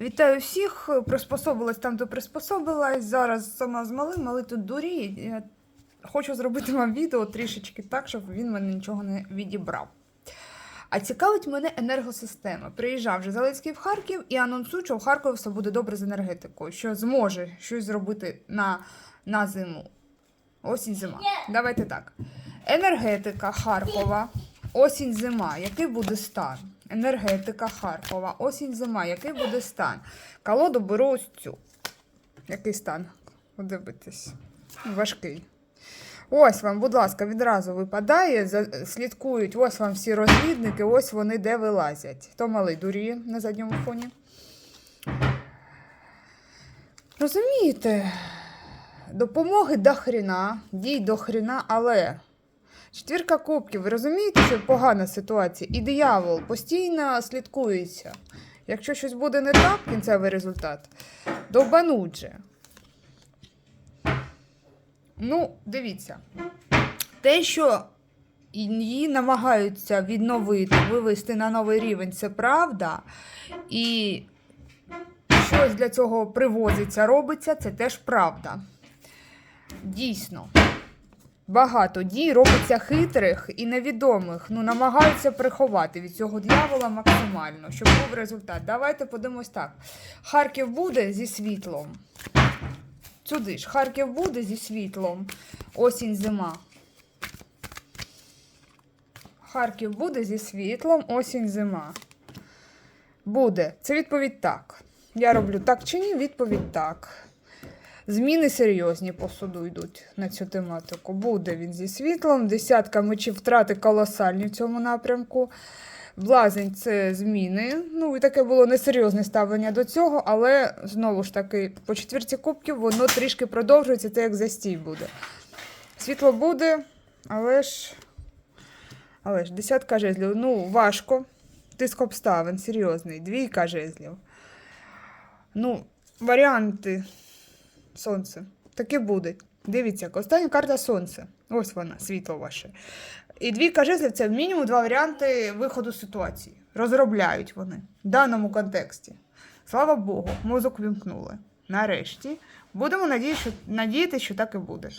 Вітаю всіх. Приспособилась там, де приспособилась. Зараз сама з малим, малий тут дуріє. Я хочу зробити вам відео трішечки так, щоб він мене нічого не відібрав. А цікавить мене енергосистема. Приїжджав вже Зеленський в Харків і анонсує, що в Харкові все буде добре з енергетикою, що зможе щось зробити на, на зиму. Осінь зима. Давайте так. Енергетика Харкова, осінь зима. Який буде стан? Енергетика Харкова, осінь зима. Який буде стан? Колоду беру ось цю. Який стан? Подивитись. Важкий. Ось вам, будь ласка, відразу випадає, слідкують, ось вам всі розвідники, ось вони де вилазять. Хто малий дуріє на задньому фоні? Розумієте, допомоги до хріна, дій до хріна, але четвірка кубків, ви розумієте, що погана ситуація? І диявол постійно слідкується. Якщо щось буде не так, кінцевий результат, довбануть. Ну, дивіться. Те, що її намагаються відновити, вивести на новий рівень, це правда. І щось для цього привозиться, робиться, це теж правда. Дійсно. Багато дій робиться хитрих і невідомих. Ну, намагаються приховати від цього дьявола максимально, щоб був результат. Давайте подивимось так. Харків буде зі світлом. Сюди ж. Харків буде зі світлом. Осінь зима. Харків буде зі світлом, осінь зима. Буде. Це відповідь так. Я роблю так чи ні? Відповідь так. Зміни серйозні по суду йдуть на цю тематику. Буде він зі світлом, десятка мечів втрати колосальні в цьому напрямку. Блазень це зміни. Ну, і таке було несерйозне ставлення до цього, але знову ж таки, по четвірці кубків воно трішки продовжується, це як застій буде. Світло буде, але ж. Але ж десятка жезлів. Ну, важко. Тиск обставин серйозний. Двійка жезлів. Ну, варіанти. Сонце. Таке буде. Дивіться, остання карта сонце. Ось вона, світло ваше. І дві жезлів це мінімум два варіанти виходу з ситуації. Розробляють вони в даному контексті. Слава Богу, мозок вімкнули. Нарешті. Будемо надіяти, що так і буде.